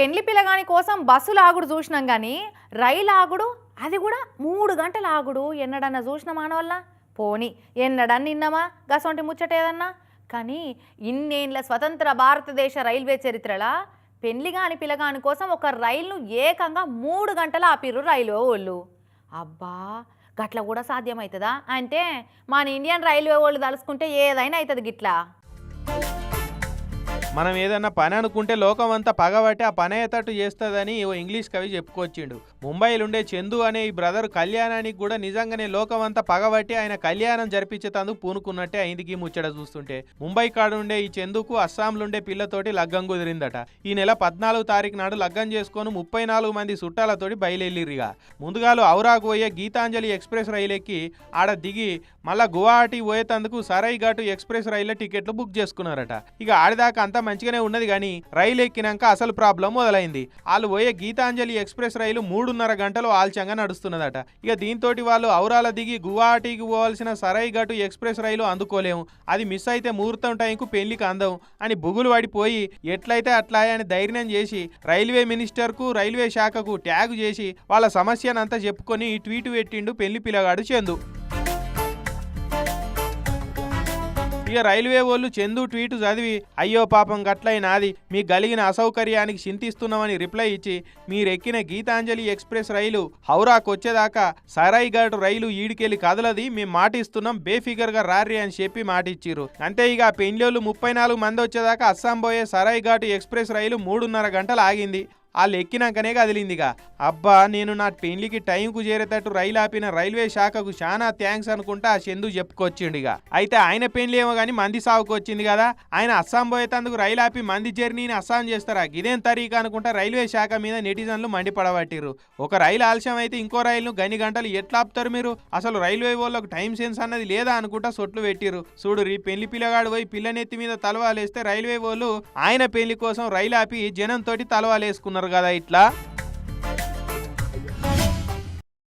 పెళ్ళి పిల్లగాని కోసం బస్సులు ఆగుడు చూసినాం కానీ రైలు ఆగుడు అది కూడా మూడు గంటల ఆగుడు. ఎన్నడన్నా చూసిన మానవల్ల? పోని ఎన్నడన్నా నిన్నమా? గసొంటి ముచ్చట ఏదన్నా? కానీ ఇన్నేళ్ళ స్వతంత్ర భారతదేశ రైల్వే చరిత్రలా పెళ్ళిగాని పిల్లగాని కోసం ఒక రైలును ఏకంగా మూడు గంటలు ఆపిర్రు రైల్వే వాళ్ళు. అబ్బా! గట్ల కూడా సాధ్యమవుతుందా అంటే మన ఇండియన్ రైల్వే వాళ్ళు తలుసుకుంటే ఏదైనా అవుతుంది గిట్లా. మనం ఏదన్నా పని అనుకుంటే లోకం అంతా పగబట్టి ఆ పని అయ్యేటట్టు చేస్తుందని ఓ ఇంగ్లీష్ కవి చెప్పుకొచ్చిండు. ముంబైలో ఉండే చందు అనే ఈ బ్రదర్ కళ్యాణానికి కూడా నిజంగానే లోకం అంతా పగబట్టి ఆయన కళ్యాణం జరిపించేతందుకు పూనుకున్నట్టే అయిందికి ముచ్చట చూస్తుంటే. ముంబై కాడ ఉండే ఈ చందుకు అస్సాంలుండే పిల్లతోటి లగ్గం కుదిరిందట. ఈ నెల పద్నాలుగు తారీఖు నాడు లగ్గం చేసుకొని ముప్పై నాలుగు మంది చుట్టాలతోటి బయలుదేరిగా ముందుగాలు ఔరాకు పోయే గీతాంజలి ఎక్స్ప్రెస్ రైలు ఎక్కి ఆడ దిగి మళ్ళా గువాహటి పోయేతందుకు సరైఘాటు ఎక్స్ప్రెస్ రైళ్ళ టికెట్లు బుక్ చేసుకున్నారట. ఇక ఆడిదాకా అంతా మంచిగానే ఉన్నది కానీ రైలు ఎక్కినాక అసలు ప్రాబ్లం మొదలైంది. వాళ్ళు పోయే గీతాంజలి ఎక్స్ప్రెస్ రైలు మూడున్నర గంటలు ఆల్చంగా నడుస్తున్నదట. ఇక దీంతో వాళ్ళు ఔరాల దిగి గువాహటికి పోవాల్సిన సరైఘటు ఎక్స్ప్రెస్ రైలు అందుకోలేము. అది మిస్ అయితే ముహూర్తం టైంకు పెళ్ళికి అందం అని బుగులు పడిపోయి ఎట్లయితే అట్లా అని ధైర్యం చేసి రైల్వే మినిస్టర్కు రైల్వే శాఖకు ట్యాగ్ చేసి వాళ్ళ సమస్యనంతా చెప్పుకొని ట్వీట్ పెట్టిండు పెళ్ళి పిల్లగాడు చందు. ఇక రైల్వే వాళ్ళు చందు ట్వీట్ చదివి అయ్యో పాపం గట్లయినాది మీ గలిగిన అసౌకర్యానికి చింతిస్తున్నామని రిప్లై ఇచ్చి మీరెక్కిన గీతాంజలి ఎక్స్ప్రెస్ రైలు హౌరాకు వచ్చేదాకా సరాయిఘాట్ రైలు ఈడికెళ్ళి కదలది మేము మాటిస్తున్నాం బేఫిగర్గా రారి అని చెప్పి మాటిచ్చిర్రు. అంతే ఇక పెండ్లోళ్ళు ముప్పై నాలుగు మంది వచ్చేదాకా అస్సాం పోయే సరాయిఘాట్ ఎక్స్ప్రెస్ రైలు మూడున్నర గంటలు ఆగింది. వాళ్ళు ఎక్కినాకనే కదిలిందిగా. అబ్బా నేను నా పెళ్ళికి టైంకు చేరేటట్టు రైలు ఆపిన రైల్వే శాఖకు చాలా థ్యాంక్స్ అనుకుంటా ఆ చందు చెప్పుకొచ్చిండిగా. అయితే ఆయన పెళ్ళి ఏమో కానీ మంది సాగుకు వచ్చింది కదా. ఆయన అస్సాం పోయేటందుకు రైలు ఆపి మంది జర్నీని అస్సాం చేస్తారా? ఇదేం తరీక అనుకుంటా రైల్వే శాఖ మీద నెటిజన్లు మండిపడబట్టిర్రు. ఒక రైలు ఆలస్యం అయితే ఇంకో రైలును గని గంటలు ఎట్లా ఆపుతారు మీరు? అసలు రైల్వే వాళ్ళకు టైం సెన్స్ అన్నది లేదా అనుకుంటా సొట్లు పెట్టిర్రు. చూడు రీ పెళ్ళి పిల్లగాడు పోయి పిల్లనెత్తి మీద తలవాలేస్తే రైల్వే వాళ్ళు ఆయన పెళ్ళి కోసం రైలు ఆపి జనంతోటి తలవాలేసుకున్నారు. కదా ఇట్లా?